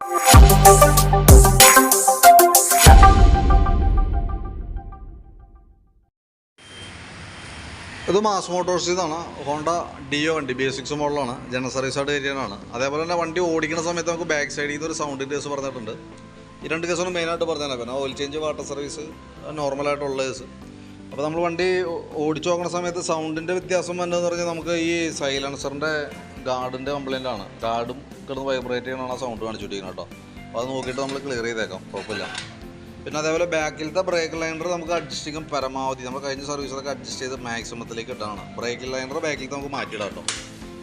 ഇത് മാസ് മോട്ടോഴ്സിൽ നിന്നാണ് ഹോണ്ട ഡിയോ വണ്ടി ബി സിക്സ് മോഡലാണ്. ജനറൽ സർവീസ് ആയിട്ട് ഏരിയനാണ് അതേപോലെ തന്നെ വണ്ടി ഓടിക്കുന്ന സമയത്ത് നമുക്ക് ബാക്ക് സൈഡിൽ നിന്ന് ഒരു സൗണ്ട് കേസ് പറഞ്ഞിട്ടുണ്ട്. ഈ രണ്ട് കേസാണ് മെയിനായിട്ട് പറഞ്ഞാൽ പിന്നെ ഓയിൽ ചേഞ്ച് വാട്ടർ സർവീസ് നോർമലായിട്ടുള്ള കേസ്. അപ്പോൾ നമ്മൾ വണ്ടി ഓടിച്ചു നോക്കുന്ന സമയത്ത് സൗണ്ടിന്റെ വ്യത്യാസം വന്നതെന്ന് പറഞ്ഞാൽ നമുക്ക് ഈ സൈലൻസറിന്റെ ഗാർഡിന്റെ കംപ്ലൈന്റ് ആണ്. ഗാർഡും കിടന്ന് വൈബ്രേറ്റ് ചെയ്യണമാണ് ആ സൗണ്ട് കാണിച്ചുകൊണ്ടിരിക്കുന്നത് കേട്ടോ. അപ്പോൾ അത് നോക്കിയിട്ട് നമ്മൾ ക്ലിയർ ചെയ്തേക്കാം. കുഴപ്പമില്ല. പിന്നെ അതേപോലെ ബാക്കിലത്തെ ബ്രേക്ക് ലൈനർ നമുക്ക് അഡ്ജസ്റ്റ് അഡ്ജസ്റ്റിങ്ങും പരമാവധി നമ്മൾ കഴിഞ്ഞ സർവീസിലൊക്കെ അഡ്ജസ്റ്റ് ചെയ്ത് മാക്സിമത്തിലേക്ക് ഇട്ടാണ് ബ്രേക്ക് ലൈനർ ബാക്കിലത്തെ നമുക്ക് മാറ്റിയിടാം കേട്ടോ.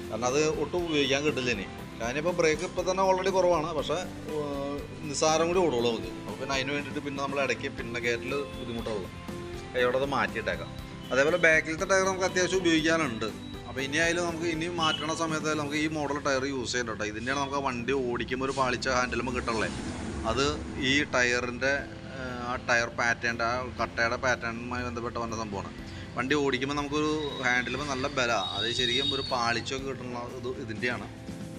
കാരണം അത് ഒട്ടും ഉപയോഗിക്കാൻ കിട്ടില്ല ഇനി. ഞാനിപ്പോൾ ബ്രേക്ക് ഇപ്പോൾ തന്നെ ഓൾറെഡി കുറവാണ്. പക്ഷേ നിസ്സാരം കൂടി ഓടുള്ളൂ നമുക്ക്. അപ്പോൾ പിന്നെ അതിന് വേണ്ടിയിട്ട് പിന്നെ നമ്മൾ ഇടയ്ക്ക് പിന്നെ ഗേറ്റിൽ ബുദ്ധിമുട്ടുള്ളൂ കൈയോടെ അത് മാറ്റിയിട്ടേക്കാം. അതേപോലെ ബാക്കിലത്തെ ടയർ നമുക്ക് അത്യാവശ്യം ഉപയോഗിക്കാനുണ്ട്. അപ്പോൾ ഇനി ആയാലും നമുക്ക് ഇനി മാറ്റണ സമയത്ത് നമുക്ക് ഈ മോഡൽ ടയർ യൂസ് ചെയ്യണ്ട കേട്ടോ ഇതിന്റെയാണ് നമുക്ക് വണ്ടി ഓടിക്കുമ്പോൾ ഒരു പാളിച്ച ഹാൻഡിലും കിട്ടണല്ലേ? അത് ഈ ടയറിന്റെ ആ ടയർ പാറ്റേൺ ആ കട്ടയുടെ പാറ്റേണുമായി ബന്ധപ്പെട്ട വന്ന സംഭവമാണ്. വണ്ടി ഓടിക്കുമ്പോൾ നമുക്കൊരു ഹാൻഡിലുമ്പോൾ നല്ല ബല. അത് ശരിക്കും ഒരു പാളിച്ചൊക്കെ കിട്ടുന്ന ഇത് ഇതിന്റെയാണ്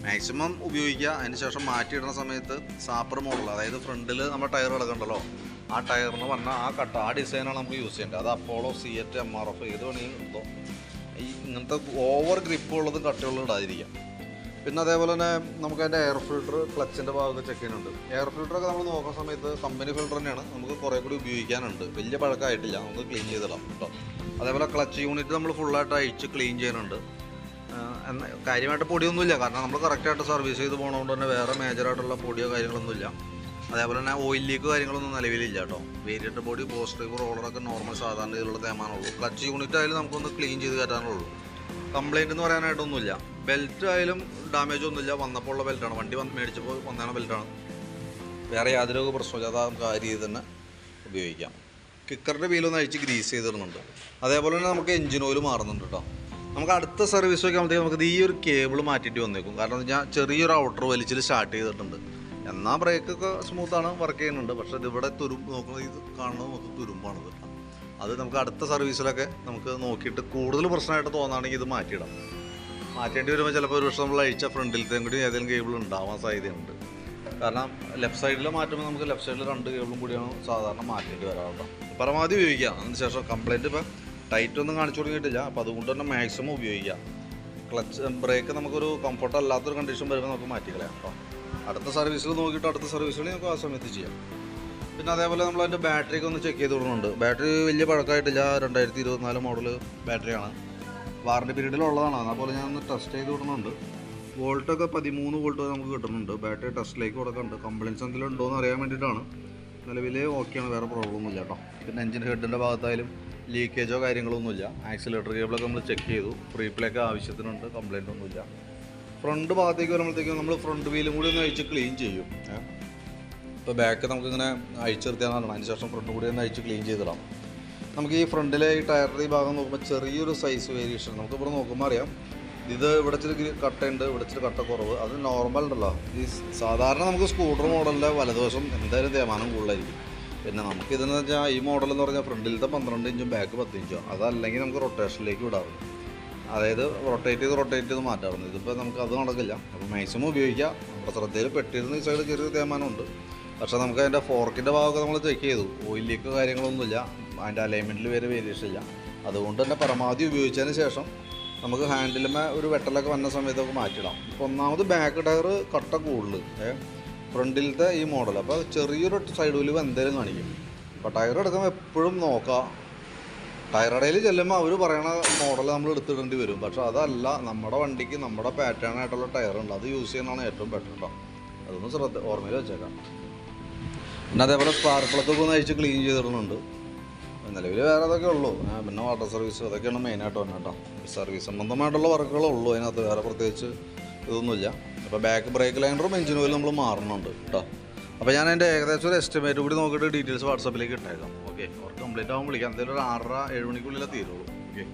മാക്സിമം ഉപയോഗിക്കുക. അതിന് ശേഷം മാറ്റിയിടുന്ന സമയത്ത് സാപ്പർ മോഡൽ അതായത് ഫ്രണ്ടിൽ നമ്മുടെ ടയർ കിടക്കണ്ടല്ലോ ആ ടയറിന് വന്ന ആ കട്ട ആ ഡിസൈനാണ് നമുക്ക് യൂസ് ചെയ്യേണ്ടത്. അത് Apollo CEAT M R F ഏത് വേണമെങ്കിലും എടുത്തോ ഈ ഇങ്ങനത്തെ ഓവർ ഗ്രിപ്പ് ഉള്ളതും കട്ടയുള്ളതും ഇടാതിരിക്കാം. പിന്നെ അതേപോലെ തന്നെ നമുക്ക് അതിന്റെ എയർ ഫിൽട്ടർ ക്ലച്ചിന്റെ ഭാഗത്ത് ചെക്ക് ചെയ്യുന്നുണ്ട്. എയർ ഫിൽട്ടറൊക്കെ നമ്മൾ നോക്കുന്ന സമയത്ത് കമ്പനി ഫിൽട്ടർ തന്നെയാണ്. നമുക്ക് കുറേ കൂടി ഉപയോഗിക്കാനുണ്ട്. വലിയ പഴക്കമായിട്ടില്ല. നമുക്ക് ക്ലീൻ ചെയ്തിടാം കേട്ടോ. അതേപോലെ ക്ലച്ച് യൂണിറ്റ് നമ്മൾ ഫുള്ളായിട്ട് അഴിച്ച് ക്ലീൻ ചെയ്യുന്നുണ്ട്. കാര്യമായിട്ട് പൊടിയൊന്നുമില്ല. കാരണം നമ്മൾ കറക്റ്റായിട്ട് സർവീസ് ചെയ്ത് പോകണതുകൊണ്ട് തന്നെ വേറെ മേജറായിട്ടുള്ള പൊടിയോ കാര്യങ്ങളൊന്നുമില്ല. അതേപോലെ തന്നെ ഓയിൽ ലീക്ക് കാര്യങ്ങളൊന്നും നിലവിലില്ല കേട്ടോ. വേരിയന്റ് ബോഡി പോസിറ്റീവ് റോളറൊക്കെ നോർമൽ സാധാരണ രീതിയിലുള്ള തേമാനുള്ളൂ. ക്ലച്ച് യൂണിറ്റ് ആയാലും നമുക്കൊന്ന് ക്ലീൻ ചെയ്ത് കയറ്റാനുള്ളൂ. കംപ്ലൈന്റ് എന്ന് പറയാനായിട്ടൊന്നുമില്ല. ബെൽറ്റ് ആയാലും ഡാമേജ് ഒന്നുമില്ല. വന്നപ്പോൾ ഉള്ള ബെൽറ്റാണ് വണ്ടി വന്ന് മേടിച്ചപ്പോൾ വന്നതാണ് ബെൽറ്റാണ് വേറെ യാതൊരു പ്രശ്നമില്ല അത് നമുക്ക് ആ രീതിയിൽ തന്നെ ഉപയോഗിക്കാം. കിക്കറിന്റെ വീലൊന്ന് അഴിച്ച് ഗ്രീസ് ചെയ്തിടുന്നുണ്ട്. അതേപോലെ തന്നെ നമുക്ക് എഞ്ചിൻ ഓയിൽ മാറുന്നുണ്ട് കേട്ടോ. നമുക്ക് അടുത്ത സർവീസ് ഒക്കെ ആകുമ്പോഴത്തേക്ക് നമുക്ക് ഈ ഒരു കേബിൾ മാറ്റിയിട്ട് വന്നേക്കും. കാരണം ഞാൻ ചെറിയൊരു ഔട്ടർ വലിച്ചിൽ സ്റ്റാർട്ട് ചെയ്തിട്ടുണ്ട്. എന്നാൽ ബ്രേക്കൊക്കെ സ്മൂത്താണ് വർക്ക് ചെയ്യുന്നുണ്ട്. പക്ഷെ ഇതിവിടെ തുരുമ്പ് നോക്കുന്നത് ഇത് കാണുന്നത് നമുക്ക് തുരുമ്പാണ് കേട്ടോ. അത് നമുക്ക് അടുത്ത സർവീസിലൊക്കെ നമുക്ക് നോക്കിയിട്ട് കൂടുതൽ പ്രശ്നമായിട്ട് തോന്നുകയാണെങ്കിൽ ഇത് മാറ്റിയിടാം. മാറ്റേണ്ടി വരുമ്പോൾ ചിലപ്പോൾ ഒരു വർഷം നമ്മൾ അഴിച്ച ഫ്രണ്ടിലത്തെയും കൂടി ഏതെങ്കിലും കേബിൾ ഉണ്ടാവാൻ സാധ്യതയുണ്ട്. കാരണം ലെഫ്റ്റ് സൈഡിൽ മാറ്റുമ്പോൾ നമുക്ക് ലെഫ്റ്റ് സൈഡിൽ രണ്ട് കേബിളും കൂടിയാണ് സാധാരണ മാറ്റേണ്ടി വരാറുള്ളത്. പരമാവധി ഉപയോഗിക്കാം. അതിന് ശേഷം കംപ്ലൈന്റ് ഇപ്പം ടൈറ്റ് ഒന്നും കാണിച്ചു തുടങ്ങിയിട്ടില്ല അപ്പോൾ അതുകൊണ്ട് തന്നെ മാക്സിമം ഉപയോഗിക്കാം. ക്ലച്ച് ബ്രേക്ക് നമുക്കൊരു കംഫർട്ട് അല്ലാത്തൊരു കണ്ടീഷൻ വരുമ്പോൾ നമുക്ക് മാറ്റിക്കളയാം. അപ്പോൾ അടുത്ത സർവീസിൽ നോക്കിയിട്ട് അടുത്ത സർവീസുകൾ നമുക്ക് ആ സമയത്ത് ചെയ്യാം. പിന്നെ അതേപോലെ നമ്മൾ അതിന്റെ ബാറ്ററിക്ക് ഒന്ന് ചെക്ക് ചെയ്ത് കൊടുക്കുന്നുണ്ട് ബാറ്ററി വലിയ പഴക്കമായിട്ടില്ല. രണ്ടായിരത്തി ഇരുപത്തിനാല് മോഡൽ ബാറ്ററിയാണ് വാറണ്ടി പീരീഡിലുള്ളതാണ് അതുപോലെ ഞാൻ ഒന്ന് ടെസ്റ്റ് ചെയ്ത് കൊടുക്കുന്നുണ്ട് വോൾട്ടൊക്കെ പതിമൂന്ന് വോൾട്ട് നമുക്ക് കിട്ടുന്നുണ്ട്. ബാറ്ററി ടെസ്റ്റിലേക്ക് കൊടുക്കുന്നുണ്ട്. കംപ്ലയിൻസ് എന്തെങ്കിലും ഉണ്ടോ എന്ന് അറിയാൻ വേണ്ടിയിട്ടാണ്. നിലവിൽ ഓക്കെയാണ് വേറെ പ്രോബ്ലം ഒന്നുമില്ല കേട്ടോ. പിന്നെ എഞ്ചിൻ ഹെഡിന്റെ ഭാഗത്തായാലും ലീക്കേജോ കാര്യങ്ങളൊന്നുമില്ല. ആക്സിലേറ്റർ കേബിളൊക്കെ നമ്മൾ ചെക്ക് ചെയ്തു. ഫ്രീപ്പിലൊക്കെ ആവശ്യത്തിനുണ്ട്. കംപ്ലയിന്റ് ഒന്നുമില്ല. ഫ്രണ്ട് ഭാഗത്തേക്ക് വരുമ്പോഴത്തേക്കും നമ്മൾ ഫ്രണ്ട് വീലും കൂടി ഒന്ന് അഴിച്ച് ക്ലീൻ ചെയ്യും. ഇപ്പോൾ ബാക്ക് നമുക്കിങ്ങനെ അഴിച്ചെടുത്തിയാണ് അതിന് ശേഷം ഫ്രണ്ട് കൂടി ഒന്ന് അഴിച്ച് ക്ലീൻ ചെയ്തിടാം. നമുക്ക് ഈ ഫ്രണ്ടിലെ ഈ ടയറിന്റെ ഈ ഭാഗം നോക്കുമ്പോൾ ചെറിയൊരു സൈസ് വേരിയേഷൻ നമുക്ക് ഇവിടെ നോക്കുമ്പോൾ അറിയാം. ഇത് ഇവിടെ ഗ്രി- കട്ടയുണ്ട്. ഇവിടെ ഇച്ചിരി കട്ട കുറവ്. അത് നോർമൽ ഉണ്ടല്ലോ. ഈ സാധാരണ നമുക്ക് സ്കൂട്ടർ മോഡലിന്റെ വലതുവശം എന്തായാലും തേമാനം കൂടുതലായിരിക്കും. പിന്നെ നമുക്ക് ഇതെന്ന് വെച്ചാൽ ഈ മോഡൽ എന്ന് പറഞ്ഞാൽ ഫ്രണ്ടിലത്തെ പന്ത്രണ്ട് ഇഞ്ചും ബാക്ക് പത്ത് ഇഞ്ചും. അതല്ലെങ്കിൽ നമുക്ക് റൊട്ടേഷനിലേക്ക് വിടാറുണ്ട്. അതായത് റൊട്ടേറ്റ് ചെയ്ത് റൊട്ടേറ്റ് ചെയ്ത് മാറ്റാറുണ്ട്. ഇതിപ്പോൾ നമുക്ക് അത് നടക്കില്ല. അപ്പോൾ മാക്സിമം ഉപയോഗിക്കാം. നമ്മുടെ ശ്രദ്ധയിൽ പെട്ടിരുന്ന ഈ സൈഡ് ചെറിയ തേമാനമുണ്ട് പക്ഷേ നമുക്ക് അതിന്റെ ഫോർക്കിന്റെ ഭാഗമൊക്കെ നമ്മൾ ചെക്ക് ചെയ്തു. ഓയിൽ ലീക്ക് കാര്യങ്ങളൊന്നുമില്ല. അതിന്റെ അലൈൻമെന്റിൽ വരെ വേരിയേഷൻ ഇല്ല. അതുകൊണ്ട് തന്നെ പരമാവധി ഉപയോഗിച്ചതിന് ശേഷം നമുക്ക് ഹാൻഡിലുമേ ഒരു വെട്ടലൊക്കെ വന്ന സമയത്തൊക്കെ മാറ്റിയിടാം. ഒന്നാമത് ബാക്ക് ടയർ കട്ട കൂടുതൽ ഏ? ഫ്രണ്ടിലത്തെ ഈ മോഡൽ അപ്പോൾ ചെറിയൊരു സൈഡ് വലിവ് എന്തായാലും കാണിക്കും. അപ്പോൾ ടയർ എടുക്കുമ്പോൾ എപ്പോഴും നോക്കുക ടയറടയിൽ ചെല്ലുമ്പോൾ അവർ പറയണ മോഡൽ നമ്മൾ എടുത്തിടേണ്ടി വരും. പക്ഷെ അതല്ല നമ്മുടെ വണ്ടിക്ക് നമ്മുടെ പാറ്റേൺ ആയിട്ടുള്ള ടയർ ഉണ്ട്. അത് യൂസ് ചെയ്യുന്നതാണ് ഏറ്റവും ബെറ്റർ കേട്ടോ അതൊന്ന് ശ്രദ്ധ ഓർമ്മയിൽ വെച്ചേക്കാം. പിന്നെ അതേപോലെ സ്പാർക്ക് പ്ലഗൊക്കെ ഒന്ന് അഴിച്ച് ക്ലീൻ ചെയ്തിടുന്നുണ്ട്. നിലവിൽ വേറെ അതൊക്കെ ഉള്ളൂ. പിന്നെ വാട്ടർ സർവീസ് അതൊക്കെയാണ് മെയിനായിട്ട് വന്നത് കേട്ടോ സർവീസ് സംബന്ധമായിട്ടുള്ള വർക്കുകളേ ഉള്ളൂ. അതിനകത്ത് വേറെ പ്രത്യേകിച്ച് ഇതൊന്നുമില്ല. അപ്പോൾ ബാക്ക് ബ്രേക്ക് ലൈനറും എഞ്ചിൻ ഓയിലും നമ്മൾ മാറുന്നുണ്ട് കേട്ടോ അപ്പോൾ ഞാൻ എന്റെ ഏകദേശം ഒരു എസ്റ്റിമേറ്റ് കൂടി നോക്കിയിട്ട് ഡീറ്റെയിൽസ് വാട്സപ്പിലേക്ക് ഇട്ടേക്കാം. ഓക്കെ അവർക്ക് കംപ്ലീറ്റ് ആകുമ്പോൾ വിളിക്കാം. എന്തായാലും ഒരു ആറര ഏഴ് മണിക്കുള്ളിലേ തീരുള്ളൂ. ഓക്കെ